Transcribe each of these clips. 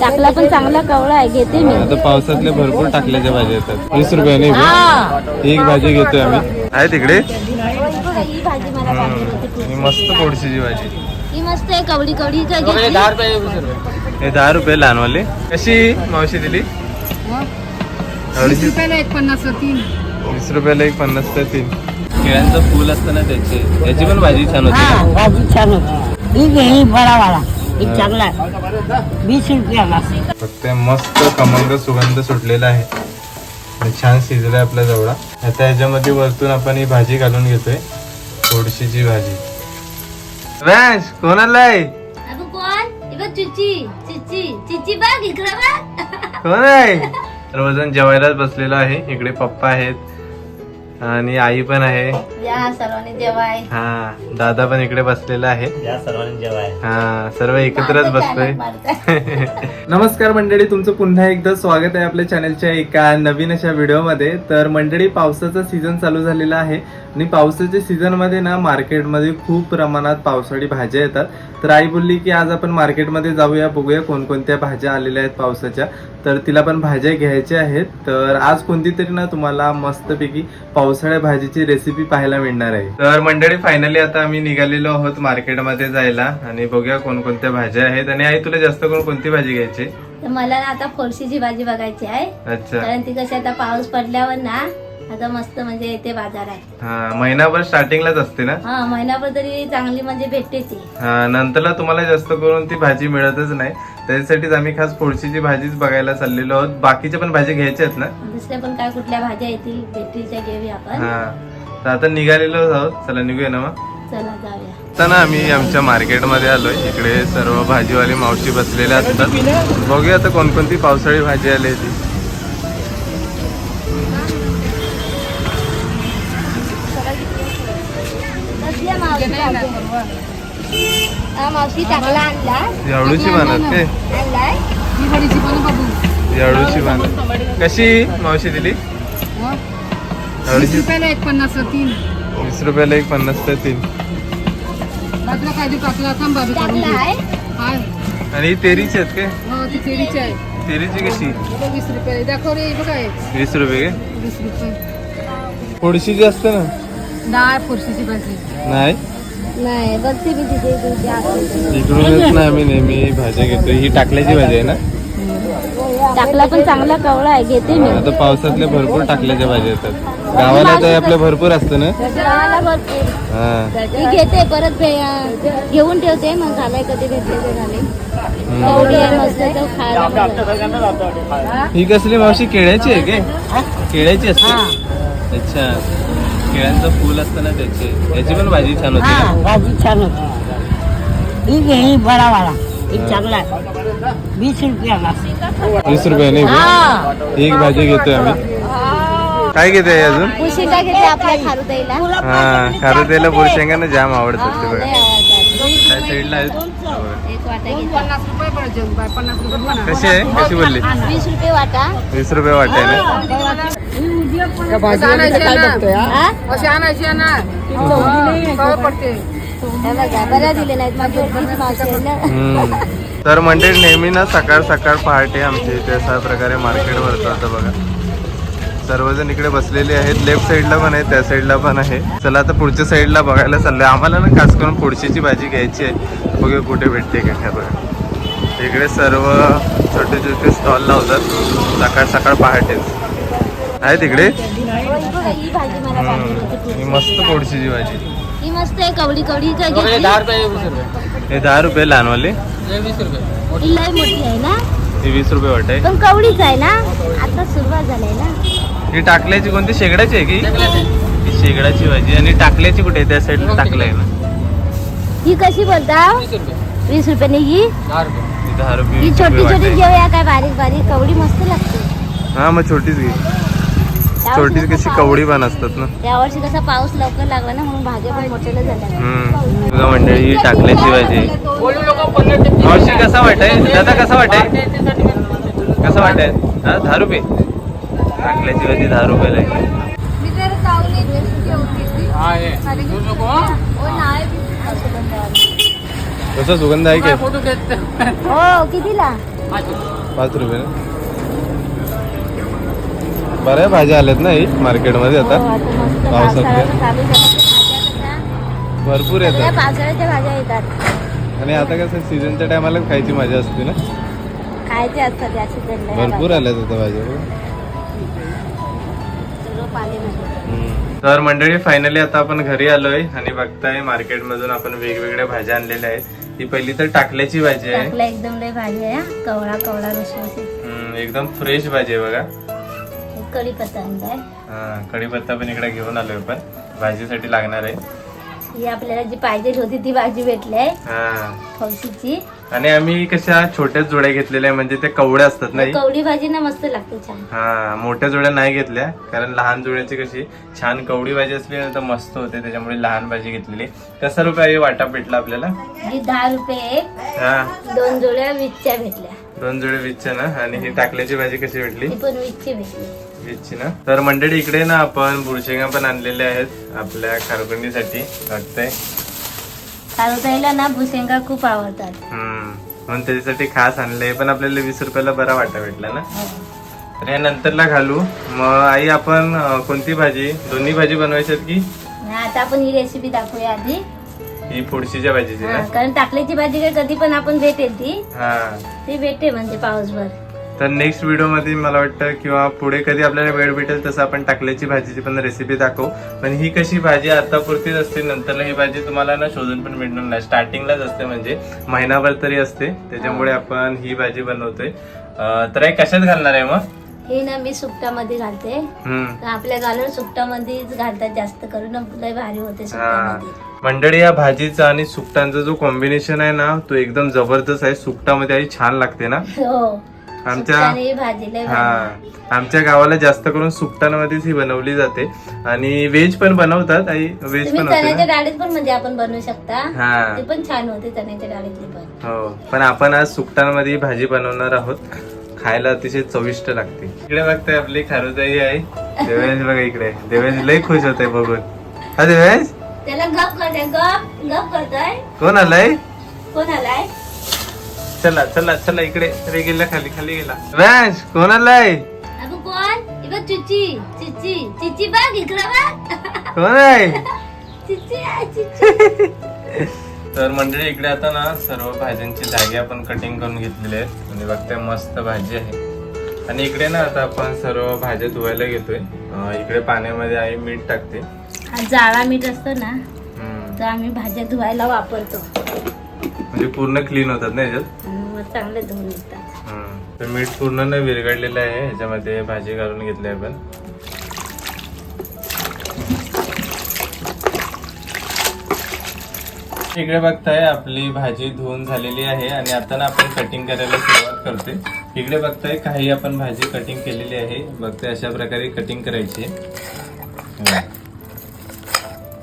टाकला पण चांगला कवळा आहे घेते मी. आता पावसातल्या भरपूर टाकल्याच्या भाज्या येतात. वीस रुपयाने. एक भाजी घेतोय आम्ही. आहे तिकडे? ही भाजी मला पाहिजे होती खूप. मस्त पोळशीची भाजी. ही मस्त आहे कवडी कवडी काय घेतली? हे दहा रुपये लहानवाले. कशी मावशी दिली? अडीचशे रुपयाला एक पन्नास तीन. वीस रुपयाला एक पन्नास तर तीन. केळ्यांचं फुल असतं ना त्याचे त्याची पण भाजी छान होती हा? भाजी छान होती. ही घे ही बडावाला चांगला आहे वीस रुपयाला फक्त मस्त खमंग सुगंध सुटलेला आहे. छान शिजलाय आपला जवळा. आता ह्याच्यामध्ये वरतून आपण ही भाजी घालून घेतोय. थोडीशीची भाजी. रॅश कोणाला आहे अगं कोण? बघ चिची. चिची. चिची बघ इकडं बघ. कोण आहे? सर्वजण जेवायलाच बसलेलो आहे. इकडे पप्पा आहेत. आणि आई पण आहे. या सर्वांनी जेवाय हा दादा पण इकडे बसलेला आहे. हा सर्व एकत्रच बसतोय. नमस्कार मंडळी तुमचं पुन्हा एकदा स्वागत आहे आपल्या चॅनलच्या एका नवीन अशा व्हिडिओमध्ये. तर मंडळी पावसाचा सीझन चालू झालेला आहे. आणि पावसाच्या सीझनमध्ये ना मार्केटमध्ये खूप प्रमाणात पावसाळी भाज्या येतात. तर आई बोलली की आज आपण मार्केटमध्ये जाऊया बघूया कोणकोणत्या भाज्या आलेल्या आहेत पावसाच्या. तर तिला पण भाज्या घ्यायच्या आहेत. तर आज कोणती तरी ना तुम्हाला मस्तपैकी पावसाळ्या भाजीची रेसिपी पाहायला मिळणार आहे. तर मंडळी फायनली आता आम्ही निघालेलो आहोत मार्केटमध्ये जायला आणि बघूया कोणकोणत्या भाज्या आहेत. आणि आई तुला जास्त करून कोणती भाजी घ्यायची? मला ना आता फोडशीची भाजी बघायची आहे. अच्छा. कारण ती कशी आता पाऊस पडल्यावर ना आता मस्त म्हणजे येते बाजार आहे. हा महिनाभर स्टार्टिंगलाच असते ना? हा महिनाभर तरी चांगली म्हणजे भेटते ती हा नंतरला तुम्हाला जास्त करून ती भाजी मिळतच नाही. त्याच्यासाठीच आम्ही खास फोडशीची भाजीच बघायला चाललेलो आहोत. बाकीच्या पण भाज्या घ्यायच्या आहेत ना? दुसऱ्या पण काय कुठल्या भाज्या येतील भेटतील त्या घेऊया आपण. हा. तर आता निघालेलो आहोत. चला निघूया ना मग? चला जाऊया. आता ना आम्ही आमच्या मार्केटमध्ये आलोय. इकडे सर्व भाजीवाली मावशी बसलेल्या असतात. बघूया आता कोणकोणती पावसाळी भाजी आली आहे ती. मावशी टाकला आणला. काय बनत कशी मावशी दिली? हं? वीस एवढीशी रुपयाला एक पन्नास तीन. वीस रुपयाला एक पन्नास तर तीन. बाजूला काय देऊ? टाकला थांब बाजू काढून टाकला घे. आहे. हाय. आणि ही तेरीची आहेत काय? हो ती तेरीची आहे. तेरीची कशी? वीस रुपये. दाखव रे बघ आहे वीस रुपये काय? वीस रुपये. थोडीशी असते ना? डाळ फुरशीची भाजी. नाही. नाही बघते मी तिथे तुझी आकृती. इकडूनच ना आम्ही नेहमी भाज्या घेतो ही टाकल्याची भाजी आहे ना? टाकला पण चांगला कवळा आहे घेते मी. आता पावसातल्या भरपूर टाकल्याच्या भाज्या येतात. गावाला तर आपल्या भरपूर असतं ना? गावाला भरपूर. हा. मी घेते परत भे- घेऊन ठेवते मग घालाय कधी भेटले ते घाले कवडी आहे मस्त तर खायला मजा आहे. ही कसली मावशी केळ्याची आहे काय? केळ्याची असते? अच्छा. केळ्यांचं फुल असतं ना त्याचे. त्याची पण भाजी छान होती हा ना भाजी छान होती. ही घे ही चांगला आहे. वीस रुपयाला वीस रुपयाने हा. एक भाजी घेतोय आम्ही. काय घेते अजून? उशिरा घेते आपल्या खारुताईला हा खारं तेला बुरशेंगांना जाम आवडतात ते लय बघा. काय साईडला आहेत? बघा. एक वाटा घेते. कशी आहे? कशी बोलली? वीस रुपये वाटा. वीस रुपये वाटाय ना? असं आणायची हा? पडते. हे बघा. तर मंडळी नेहमी ना सकाळ सकाळ पहाटे आमच्या इथे अशा प्रकारे मार्केट भरतं आता बघा. सर्वजण इकडे बसलेले आहेत. लेफ्ट साईडला पण आहे त्या साईडला पण आहे. चला आता पुढच्या साईडला बघायला चाललंय. आम्हाला ना खास करून पुढशीची भाजी घ्यायची आहे. बघूया कुठे भेटते का काय बघा. इकडे सर्व छोटे छोटे स्टॉल लावतात. सकाळ सकाळ पहाटेच. आहे तिकडे? होय, बघा, ही भाजी मला पाहिजे होती. खूप. ही मस्त भाजी. ही मस्त आहे कवडी कवडी काय घेतली. हे दहा रुपये लहानवाले. ही लय मोठी आहे ना? ही वीस रुपये वाट. आहे पण कवडीच आहे ना? आता सुरुवात झाली ना? ही टाकल्याची कोणती? शेगडाची आहे की? ही शेगडाची भाजी. आणि टाकल्याची कुठे आहे? त्या साईडला टाकलं आहे ना. ही कशी बोलता वीस रुपयाने ही? ही दहा रुपये ही वीस छोटी रुपये वाट. छोटी आहे घेऊया काय बारीक बारीक कवडी मस्त लागते. हा मग छोटीच घे. छोटीच कशी कवडी पण असतात ना. यावर्षी कसा पाऊस लवकर लागला ना म्हणून भाज्या पण मोठ्याला झाल्या. हम्म. बघा मंडळी ही टाकल्याची भाजी मावशी कसा वाटाय? दादा कसा वाटाय? कसा वाटाय? हा दहा रुपये. टाकल्याची भाजी दहा रुपयाला जर जाऊन कसं सुगंध आहे काय हो कितीला? पाच रुपये. बऱ्या भाज्या आल्यात ना ही मार्केटमध्ये आता. हो, कशा? भरपूर येतात. पावसाळ्याच्या भाज्या येतात. आणि आता कसं सीझनच्या टायमाला खायची मजा असते ना? खायचे असतात या सीझनला भरपूर. आल्यात आता भाज्या. पालेभाज्या. तर मंडळी फायनली आता आपण घरी आलोय आणि बघताय मार्केट मधून आपण वेगवेगळ्या भाज्या आणलेल्या आहेत. ही पहिली तर टाकल्याची भाजी आहे. एकदम लय भाजी आहे हा. कवळा कवळा रशी हम्म, एकदम फ्रेश भाजी आहे बघा. कढीपत्ता आणलाय हा, कढीपत्ता पण इकडे घेऊन आलोय आपण. भाजीसाठी लागणार आहे. ही आपल्याला जी पाहिजे होती ती भाजी भेटली आहे. हा. फौशीची. आणि आम्ही कशा छोट्याच जोड्या घेतलेल्या म्हणजे ते कवड्या असतात नाही? कवडी भाजी ना मस्त लागते छान. हा मोठ्या जोड्या नाही घेतल्या कारण लहान जोड्याची कशी छान कवडी भाजी असली ना तर मस्त होते. त्याच्यामुळे लहान भाजी घेतलेली कसा रुपये वाटा भेटला आपल्याला? ही दहा रुपये एक हा. दोन जोड्या वीसच्या भेटल्या. दोन जोडे वीसच्या ना? आणि ही टाकल्याची भाजी कशी भेटली? पण वीसची भेटली. ना तर मंडळी इकडे ना आपण बुरशेंगा पण आणलेले आहेत आपल्या खारकुंडीसाठी वाटतंय सारुताईला ना भुसेंगा खूप आवडतात. हम्म. म्हणून त्याच्यासाठी खास आणलंय पण आपल्याला वीस रुपयाला बरा वाटा भेटला ना? हो. तर या नंतरला घालू. मग आई आपण अं, कोणती भाजी? दोन्ही भाजी बनवायची आहेत की? आणि आता आपण ही रेसिपी दाखवूया आधी. ही फोडशीच्या भाजीची हा, ना कारण टाकल्याची भाजी काय कधी पण आपण भेटेल ती. हा. ती भेटते म्हणजे पाऊसभर तर नेक्स्ट व्हिडिओमध्ये मला वाटतं किंवा पुढे कधी आपल्याला वेळ भेटेल तसं आपण टाकल्याची भाजीची पण रेसिपी दाखवू. पण ही कशी भाजी आता पुरतीच असते नंतरला ही भाजी तुम्हाला ना शोधून पण भेटणार नाही. स्टार्टिंगलाच असते म्हणजे महिनाभर तरी असते. त्याच्यामुळे आपण ही भाजी बनवतोय. तर हे कशात घालणार आहे मग? हे ना मी सुकटामध्ये घालते. आपल्या गालर सुकटामध्येच घालतात जास्त करून. लय भारी होते हा. मंडळी या भाजीचा आणि सुकटांचा जो कॉम्बिनेशन आहे ना तो एकदम जबरदस्त आहे. सुकटामध्ये आई छान लागते ना? हो. आमच्या ही आमच्या गावाला जास्त करून सुकटांमध्येच ही बनवली जाते. आणि व्हेज पण बनवतात आई व्हेज पण चण्याच्या डाळीत पण म्हणजे आपण बनवू शकता. हा. ते पण छान होते चण्याच्या डाळीतली पण. हो पण आपण आज सुकटांमध्ये ही भाजी बनवणार आहोत. खायला अतिशय चविष्ट लागते. इकडे बघताय आपली खारुताई आहे. देवेश बघा इकडे. देवेश लय खुश होते बघून. हा देवेश? त्याला गप करते गप गप करतोय. कोण आलाय? कोण आलाय? चला चला चला इकडे. अरे गेला खाली खाली गेला. देवेश कोण आलाय अगं कोण? हे बघ चिची चिची चिची बघ इकडं बघ. कोण आहे? चिची आहे चिची. तर मंडळी इकडे आता ना सर्व भाज्यांची धागे आपण कटिंग करून घेतलेले आहेत. म्हणजे बघताय मस्त भाजी आहे. आणि इकडे ना आता आपण सर्व भाज्या धुवायला घेतोय. अं, इकडे पाण्यामध्ये आई मीठ टाकते. हा जाळा मीठ असतो ना हम्म. तर आम्ही भाज्या धुवायला वापरतो. म्हणजे पूर्ण क्लीन होतात ना याच्यात? मग चांगले धुवून निघतात हम्म. तर मीठ पूर्ण न विरघळलेलं आहे ह्याच्यामध्ये भाजी घालून घेतली आपण. इकडे बघताय आपली भाजी धुवून झालेली आहे आणि आता ना आपण कटिंग करायला सुरुवात करते इकडे बघताय काही आपण भाजी कटिंग केलेली आहे. बघताय अशा प्रकारे कटिंग करायची हम्म.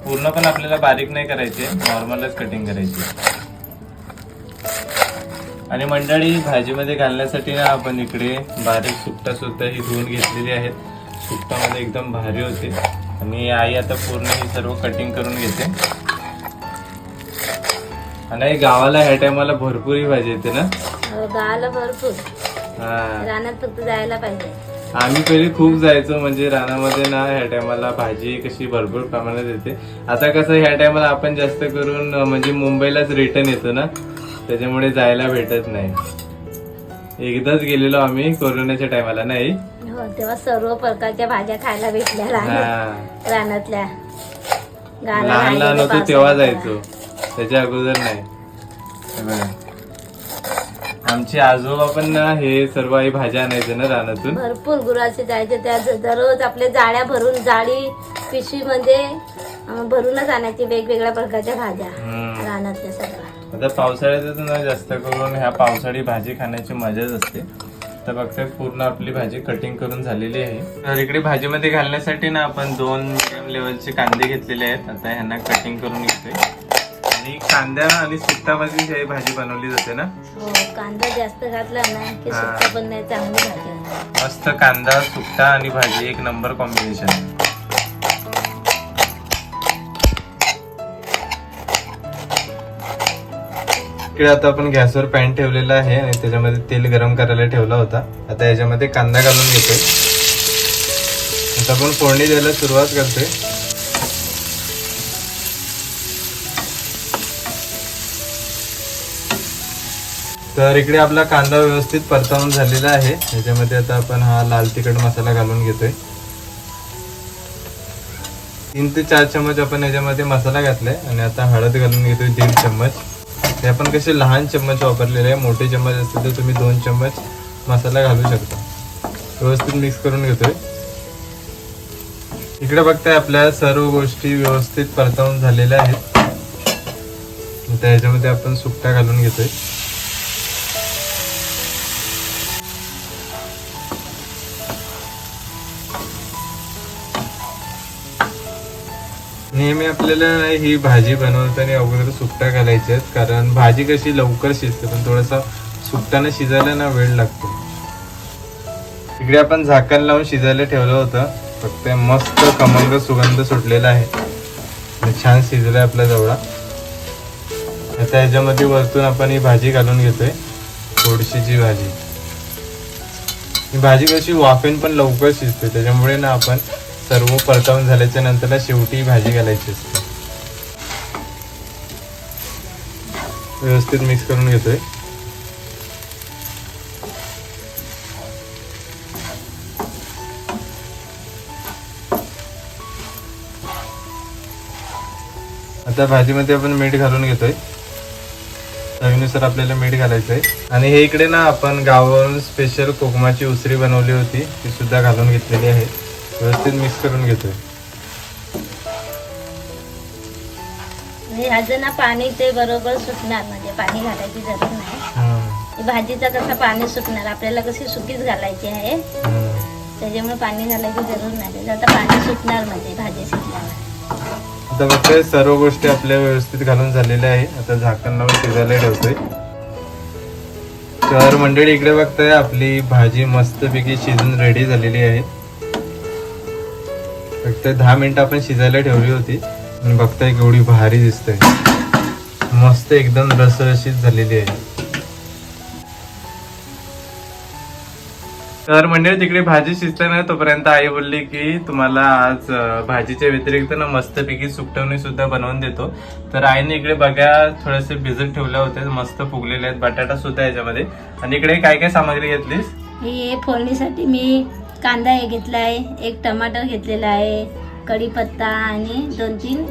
पूर्ण पण आपल्याला बारीक नाही करायचे नॉर्मलच कटिंग करायची आणि मंडळी भाजीमध्ये घालण्यासाठी ना आपण इकडे बारीक सुकटा सुद्धा ही धुवून घेतलेली आहेत. सुकटामध्ये एकदम भारी होते. आणि आई आता पूर्ण ही सर्व कटिंग करून घेते. आणि गावाला ह्या टायमाला भरपूर ही भाजी येते ना? हो, गावाला भरपूर. हा. रानात फक्त जायला पाहिजे. आम्ही पहिले खूप जायचो म्हणजे रानामध्ये ना ह्या टायमाला भाजी कशी भरपूर प्रमाणात येते. आता कसं ह्या टायमाला आपण जास्त करून म्हणजे मुंबईलाच रिटर्न येतो ना? त्याच्यामुळे जायला भेटत नाही. एकदाच गेलेलो आम्ही कोरोनाच्या टायमाला नाही? हो तेव्हा सर्व प्रकारच्या भाज्या खायला भेटल्या रानात हा. रानातल्या. लहान लहान होतो तेव्हा. जायचो. त्याच्या अगोदर नाही. हे. आमचे आजोबा पण ना हे सर्व आई भाज्या आणायचे ना रानातून. भरपूर गुराचे जायचे. त्या दररोज आपल्या जाळ्या भरून जाळी पिशवीमध्ये अं, भरूनच आणायची वेगवेगळ्या प्रकारच्या भाज्या. रानातल्या सगळ्या. आता पावसाळ्यातच ना जास्त करून ह्या पावसाळी भाजी खाण्याची मजाच असते. तर बघताय पूर्ण आपली भाजी कटिंग करून झालेली आहे. तर इकडे भाजीमध्ये घालण्यासाठी ना आपण दोन मिडियम लेवलचे कांदे घेतलेले आहेत. आता ह्यांना कटिंग करून घेतोय. आणि कांद्या आणि सुट्टामध्ये ही भाजी बनवली जाते ना? हो कांदा जास्त घातला ना की. सुक्का पण नाही चांगली भाजी होणार. मस्त कांदा सुट्टा आणि भाजी एक नंबर कॉम्बिनेशन इकडे आता आपण गॅसवर पॅन ठेवलेला आहे आणि त्याच्यामध्ये तेल गरम करायला ठेवला होता. आता याच्यामध्ये कांदा घालून घेतोय आता आपण फोडणी द्यायला सुरुवात करतोय तर इकडे आपला कांदा व्यवस्थित परतावून झालेला आहे. याच्यामध्ये आता आपण हा लाल तिखट मसाला घालून घेतोय. तीन ते चार चम्मच आपण याच्यामध्ये मसाला घातलाय. आणि आता हळद घालून घेतोय दीड चम्मच. हे आपण कसे लहान चम्मच वापरलेले आहे. मोठे चम्मच असतील तर तुम्ही दोन चम्मच मसाला घालू शकता. व्यवस्थित मिक्स करून घेतोय. इकडे बघताय आपल्या सर्व गोष्टी व्यवस्थित परतावून झालेल्या आहेत. त्याच्यामध्ये आपण सुकटा घालून घेतोय. नेहमी आपल्याला ही भाजी बनवताना अगोदर सुकटा घालायची कारण भाजी कशी लवकर शिजते पण थोडासा सुकटाने शिजायला ना वेळ लागतो. इकडे आपण झाकण लावून शिजायला ठेवलं होतं फक्त मस्त खमंग सुगंध सुटलेला आहे. छान छान आहे आपला जवळा. आता ह्याच्यामध्ये वरतून आपण ही भाजी घालून घेतोय थोडीशीची भाजी. ही भाजी कशी वाफेन पण लवकर शिजते त्याच्यामुळे ना आपण सर्व परतावून झाल्याच्यानंतर शेवटी भाजी घालायची असते. व्यवस्थित मिक्स करून घेतोय. आता भाजीमध्ये आपण मीठ घालून घेतोय. चवीनुसार आपल्याला मीठ घालायचं आहे आणि हे इकडे ना आपण गावावरून स्पेशल कोकमाची उसरी बनवली होती ती सुद्धा घालून घेतलेली आहे. व्यवस्थित मिक्स करून घेतोय. म्हणजे ह्याचं ना पाणी ते बरोबर सुटणार म्हणजे पाणी घालायची नाही. ही भाजीचा कसा पाणी सुटणार आपल्याला कशी सुकीच घालायची आहे. त्याच्यामुळे पाणी घालायची नाही. त्याचं आता पाणी सुटणार म्हणजे भाजी शिजल्यावर आता बघतोय सर्व गोष्टी आपल्या व्यवस्थित घालून झालेल्या आहे आता झाकण लावून शिजायला ठेवतोय. तर मंडळी इकडे बघताय आपली भाजी मस्तपैकी शिजून रेडी झालेली आहे. फक्त दहा मिनिटं आपण शिजायला ठेवली होती. आणि बघताय केवढी भारी दिसते मस्त एकदम रसरशीत झालेली आहे. तर म्हणजे तिकडे भाजी शिजते ना तोपर्यंत आई बोलली की तुम्हाला आज भाजीच्या व्यतिरिक्त ना मस्तपैकी सुकटवणी सुद्धा बनवून देतो. तर आईने इकडे बघा थोडेसे भिजत ठेवले होते मस्त फुगलेले आहेत. बटाटा सुद्धा याच्यामध्ये. आणि इकडे काय काय सामग्री घेतलीस? हे फोडणीसाठी मी कांदा हे घेतला आहे एक टमाटर घेतलेला आहे कढीपत्ता आणि दोन तीन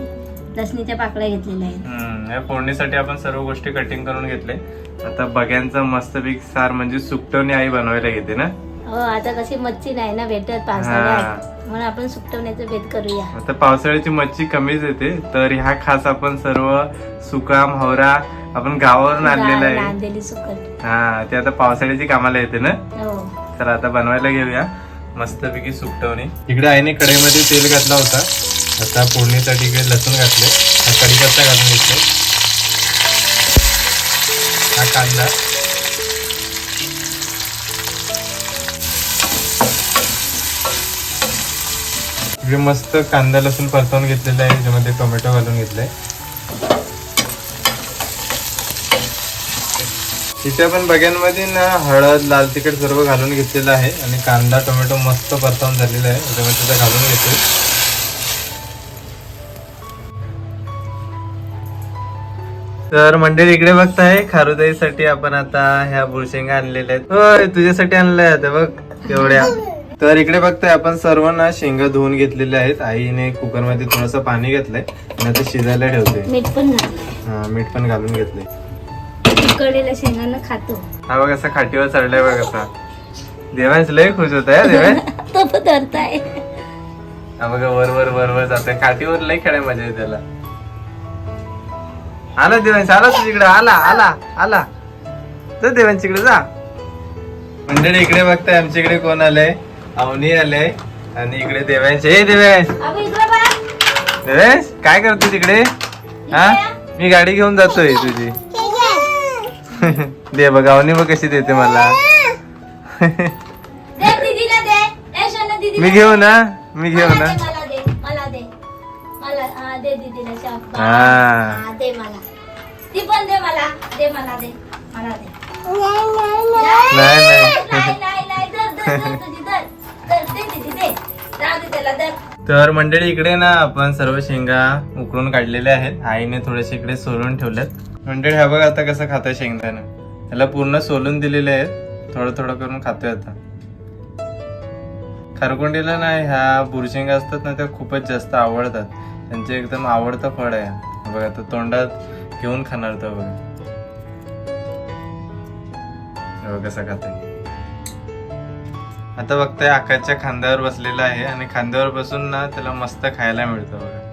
लसणीच्या पाकळ्या घेतलेल्या आहेत. हम्म, या फोडणीसाठी आपण सर्व गोष्टी कटिंग करून घेतले. आता बघ्यांचा मस्तपैकी सार म्हणजे सुकटवणी आई बनवायला घेते ना? हो आता कशी मच्छी नाही ना भेटत पावसाळ्यात. म्हणून आपण सुकटवण्याचं भेद करूया. आता पावसाळ्याची मच्छी कमीच येते तर ह्या खास आपण सर्व सुकाम हवरा आपण गावावरून आणलेलं आहे. सुकट. हा ते आता पावसाळ्याची कामाला येते ना? हो. तर आता बनवायला घेऊया. मस्तपैकी सुकटवणी. इकडे आईने कढईमध्ये तेल घातला होता. आता फोडणीसाठी इकडे लसूण घातले. हा कढीपत्ता घालून घेतले. हा कांदा. इकडे मस्त कांदा लसूण परतवून घेतलेला आहे. याच्यामध्ये टोमॅटो घालून घेतलाय इथे आपण बघ्यांमध्ये ना हळद लाल तिखट सर्व घालून घेतलेलं आहे आणि कांदा टोमॅटो मस्त परतावून झालेला आहे. त्याच्यामध्ये ते घालून घेतोय. तर मंडळी इकडे बघताय खारुताईसाठी आपण आता ह्या बुळशेंगा आणलेल्या आहेत. होय तुझ्यासाठी आणल्या आहेत बघ तेवढ्या तर इकडे बघताय आपण सर्व ना शेंगा धुवून घेतलेल्या आहेत. आईने कुकरमध्ये थोडस पाणी घेतलंय आणि आता शिजायला ठेवते. मीठ पण घातलंय. मीठ पण घालून घेतलंय. उकडलेल्या शेंगांना खातो. हा बघ असा खाटीवर चढलाय बघ असा. देवांश लय खुश होत आहे देवांश. तो पण धरताय. हा बघा वर वर वर वर जाते खाटीवर लय खेळाय मजा येते त्याला. आला देवांश आला तुझ्याकडे आला आला आला. जा देवांश इकडे जा. मंडळी इकडे बघताय आमच्या इकडे कोण आलंय? अवनी आलंय. आणि इकडे देवांश. हे देवांश. देवेश काय करतो तिकडे? हा? मी गाडी घेऊन जातोय तुझी. दे बघ अवनी बघ कशी देते मला. मी घेऊ ना? मी घेऊ ना? दे, मला दे मला दे. मला हा दे दीदीला शाबास. दे मला. ती पण दे मला. दे दे मला दे. मला दे नाही तर मंडळी इकडे ना आपण सर्व शेंगा उकळून काढलेल्या आहेत. आईने थोडेसे इकडे सोलून ठेवलेत. म्हणजे हंड्रेड ह्या बघा आता कसं खातोय शेंगदाणा. ह्याला पूर्ण सोलून दिलेले आहेत. थोडं थोडं करून खातोय आता. खरकुंडीला ना ह्या बुरशिंगा असतात ना त्या खूपच जास्त आवडतात. त्यांचे एकदम आवडतं फळ आहे. बघा आता तोंडात घेऊन खाणार तो बघा. कसं बघा खातोय. आता बघताय आकाशच्या खांद्यावर बसलेला आहे आणि खांद्यावर बसून ना त्याला मस्त खायला मिळतं बघा.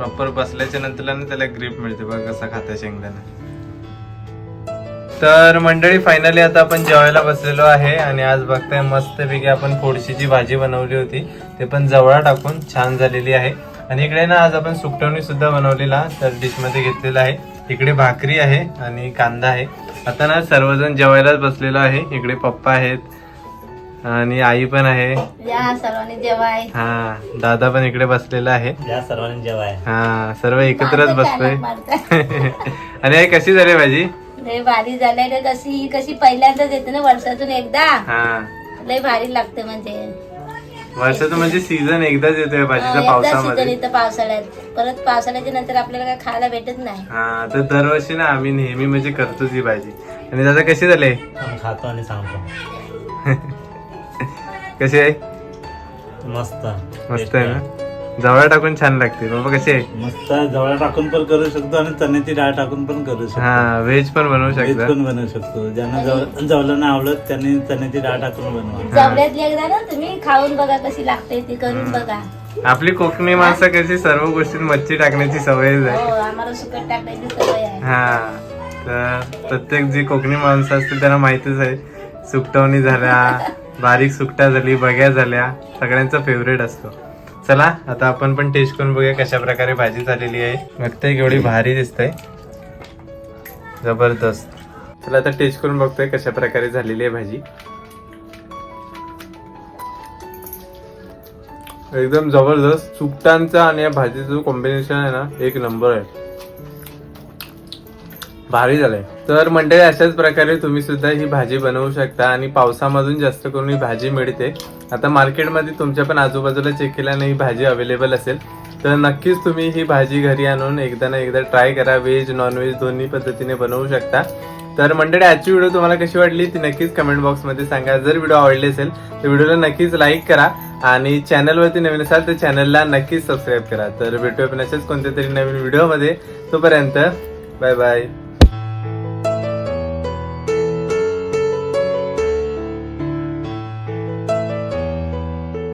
प्रॉपर बसल्याच्या नंतर ना त्याला ग्रीप मिळते बघ कसा खाता शेंगदाणा. तर मंडळी फायनली आता आपण जेवायला बसलेलो आहे आणि आज बघताय मस्तपैकी आपण फोडशीची भाजी बनवली होती ते पण जवळा टाकून छान झालेली आहे. आणि इकडे ना आज आपण सुकटवणी सुद्धा बनवलेला तर डिशमध्ये घेतलेला आहे. इकडे भाकरी आहे आणि कांदा आहे. आता ना सर्वजण जेवायलाच बसलेलो आहे. इकडे पप्पा आहेत आणि आई पण आहे. या सर्वांनी जेवाय हा दादा पण इकडे बसलेला आहे. या सर्वांनी जेवाय हा सर्व एकत्रच बसतोय. आणि आई कशी झाली भाजी? लय भारी झालंय रे कशी ही कशी पहिल्यांदाच येते ना वर्षातून एकदा? हा. लय भारी लागते म्हणजे. वर्षातून म्हणजे सीझन एकदाच येतोय भाजीचा एकदा सीझन पावसामध्ये येतं पावसाळ्यात. परत पावसाळ्याच्या नंतर आपल्याला काय खायला भेटत नाही. हा तर दरवर्षी ना आम्ही नेहमी म्हणजे करतोच ही भाजी. आणि दादा कशी झाले? आम्ही खातो आणि सांगतो. कशी आहे? मस्त. मस्त आहे ना? जवळ टाकून छान लागते. बाबा कशी आहे? मस्त जवळ टाकून पण करू शकतो आणि चण्याची डाळ टाकून पण करू शकतो. हा व्हेज पण बनवू व्हेज शकता. पण बनवू शकतो. ज्यांना जवळ जवळ नाही आवडत त्यांनी चण्याची डाळ टाकून बनवा. जवळ्यातली एकदा ना तुम्ही खाऊन बघा कशी लागते ती करून बघा. आपली कोकणी माणसं कशी सर्व गोष्टीत मच्छी टाकण्याची सवयच आहे हो आम्हाला सुकट टाकायची सवय आहे. हा तर प्रत्येक जी कोकणी माणसं असतील त्यांना माहितीच आहे. सुकटवणी झाल्या बारीक सुकटा झाली बघ्या झाल्या सगळ्यांचा फेवरेट असतो. चला आता आपण पण टेस्ट करून बघूया कशा प्रकारे भाजी झालेली आहे. बघते केवढी भारी दिसते जबरदस्त. चला आता टेस्ट करून बघतोय कशा प्रकारे झालेली आहे भाजी. एकदम जबरदस्त सुकटांचा आणि या भाजीचं कॉम्बिनेशन आहे ना एक नंबर आहे. भारी झालंय. तर मंडळी अशाच प्रकारे तुम्ही सुद्धा ही भाजी बनवू शकता आणि पावसामधून जास्त करून ही भाजी मिळते. आता मार्केटमध्ये तुमच्या पण आजूबाजूला चेक केल्याने ही भाजी अवेलेबल असेल. तर नक्कीच तुम्ही ही भाजी घरी आणून एकदा ना एकदा ट्राय करा. व्हेज नॉनव्हेज दोन्ही पद्धतीने बनवू शकता. तर मंडळी आजची व्हिडिओ तुम्हाला कशी वाटली ती नक्कीच कमेंट बॉक्समध्ये सांगा. जर व्हिडिओ आवडली असेल तर व्हिडिओला नक्कीच लाईक करा आणि चॅनलवरती नवीन असाल तर चॅनलला नक्कीच सबस्क्राईब करा. तर भेटूया पण अशाच कोणत्या तरी नवीन व्हिडिओमध्ये तोपर्यंत बाय बाय